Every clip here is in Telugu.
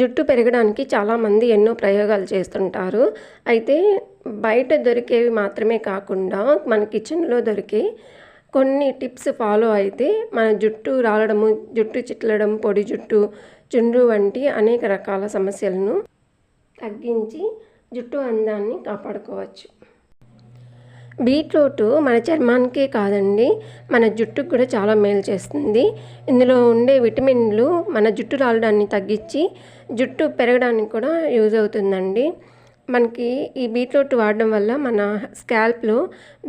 జుట్టు పెరగడానికి చాలామంది ఎన్నో ప్రయోగాలు చేస్తుంటారు. అయితే బయట దొరికేవి మాత్రమే కాకుండా మన కిచెన్లో దొరికే కొన్ని టిప్స్ ఫాలో అయితే మన జుట్టు రాలడము జుట్టు చిట్లడం పొడి జుట్టు చుండ్రు వంటి అనేక రకాల సమస్యలను తగ్గించి జుట్టు అందాన్ని కాపాడుకోవచ్చు. బీట్రూట్ మన చర్మానికే కాదండి మన జుట్టుకు కూడా చాలా మేలు చేస్తుంది. ఇందులో ఉండే విటమిన్లు మన జుట్టు రాలడాన్ని తగ్గించి జుట్టు పెరగడానికి కూడా యూజ్ అవుతుందండి. మనకి ఈ బీట్రూట్ వాడడం వల్ల మన స్కాల్ప్లో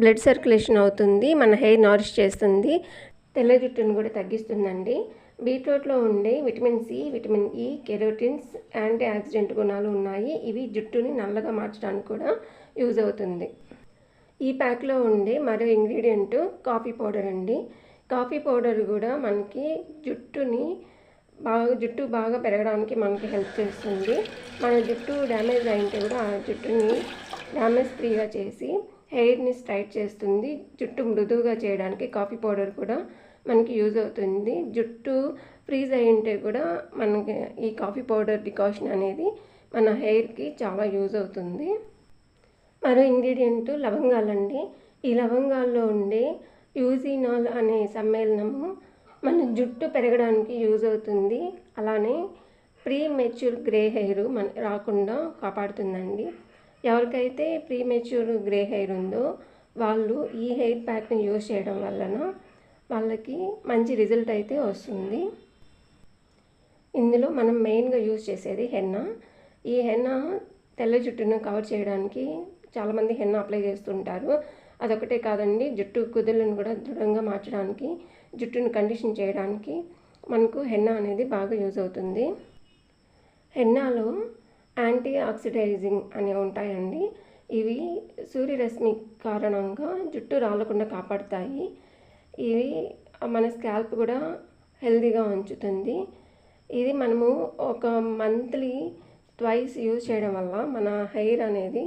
బ్లడ్ సర్క్యులేషన్ అవుతుంది మన హెయిర్ నారిష్ చేస్తుంది తెల్ల జుట్టును కూడా తగ్గిస్తుందండి. బీట్రూట్లో ఉండే vitamin C vitamin E carotenes antioxidant గుణాలు ఉన్నాయి. ఇవి జుట్టుని నల్లగా మార్చడానికి కూడా యూజ్ అవుతుంది. ఈ ప్యాక్లో ఉండే మరో ఇంగ్రీడియంట్ కాఫీ పౌడర్ అండి. కాఫీ పౌడర్ కూడా మనకి జుట్టుని బాగా జుట్టు బాగా పెరగడానికి మనకి హెల్ప్ చేస్తుంది. మన జుట్టు డ్యామేజ్ అయింటే కూడా ఆ జుట్టుని డ్యామేజ్ ఫ్రీగా చేసి హెయిర్ని స్ట్రైట్ చేస్తుంది. జుట్టు మృదువుగా చేయడానికి కాఫీ పౌడర్ కూడా మనకి యూజ్ అవుతుంది. జుట్టు ఫ్రీజ్ అయింటే కూడా మనకి ఈ కాఫీ పౌడర్ డికాషన్ అనేది మన హెయిర్కి చాలా యూజ్ అవుతుంది. మరో ఇంగ్రీడియంట్ లవంగాలండి. ఈ లవంగాల్లో ఉండే యూజినాల్ అనే సమ్మేళనము మన జుట్టు పెరగడానికి యూజ్ అవుతుంది. అలానే ప్రీ మెచ్యూర్ గ్రే హెయిర్ మన రాకుండా కాపాడుతుందండి. ఎవరికైతే ప్రీ మెచ్యూర్ గ్రే హెయిర్ ఉందో వాళ్ళు ఈ హెయిర్ ప్యాక్ని యూజ్ చేయడం వలన వాళ్ళకి మంచి రిజల్ట్ అయితే వస్తుంది. ఇందులో మనం మెయిన్గా యూజ్ చేసేది హెన్న. ఈ హెన్న తెల్ల జుట్టును కవర్ చేయడానికి చాలామంది హెన్న అప్లై చేస్తుంటారు. అదొకటే కాదండి జుట్టు కుదులను కూడా దృఢంగా మార్చడానికి జుట్టును కండిషన్ చేయడానికి మనకు హెన్న అనేది బాగా యూజ్ అవుతుంది. హెన్నాలో యాంటీ ఆక్సిడైజింగ్ అనేవి ఉంటాయండి. ఇవి సూర్యరశ్మి కారణంగా జుట్టు రాలకుండా కాపాడుతాయి. ఇవి మన స్కాల్ప్ కూడా హెల్దీగా ఉంచుతుంది. ఇది మనము ఒక మంత్లీ ట్వైస్ యూజ్ చేయడం వల్ల మన హెయిర్ అనేది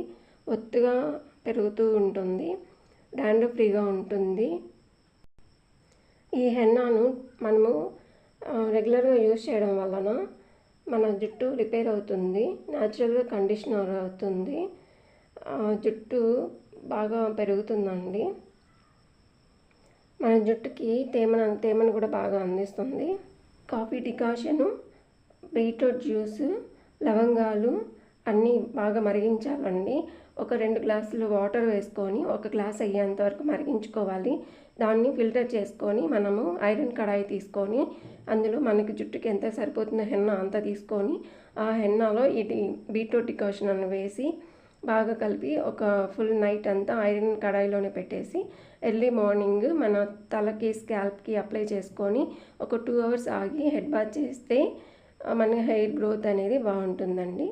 ఒత్తుగా పెరుగుతూ ఉంటుంది. డాండ్రఫ్ ఫ్రీగా ఉంటుంది. ఈ హెన్నాను మనము రెగ్యులర్గా యూజ్ చేయడం వలన మన జుట్టు రిపేర్ అవుతుంది. న్యాచురల్గా కండిషనర్ అవుతుంది. జుట్టు బాగా పెరుగుతుందండి. మన జుట్టుకి తేమను తేమను కూడా బాగా అందిస్తుంది. కాఫీ డికాషను బీట్రూట్ జ్యూస్ లవంగాలు అన్నీ బాగా మరిగించాలండి. ఒక రెండు గ్లాసులు వాటర్ వేసుకొని ఒక గ్లాస్ అయ్యేంత వరకు మరిగించుకోవాలి. దాన్ని ఫిల్టర్ చేసుకొని మనము ఐరన్ కడాయి తీసుకొని అందులో మనకి జుట్టుకి ఎంత సరిపోతుందో హెన్న అంత తీసుకొని ఆ హెన్నాలో ఇది బీట్రూట్ డికాషన్ అని వేసి బాగా కలిపి ఒక ఫుల్ నైట్ అంతా ఐరన్ కడాయిలోనే పెట్టేసి ఎర్లీ మార్నింగ్ మన తలకి స్కాల్ప్కి అప్లై చేసుకొని ఒక టూ అవర్స్ ఆగి హెడ్ బాత్ చేస్తే మన హెయిర్ గ్రోత్ అనేది బాగుంటుందండి.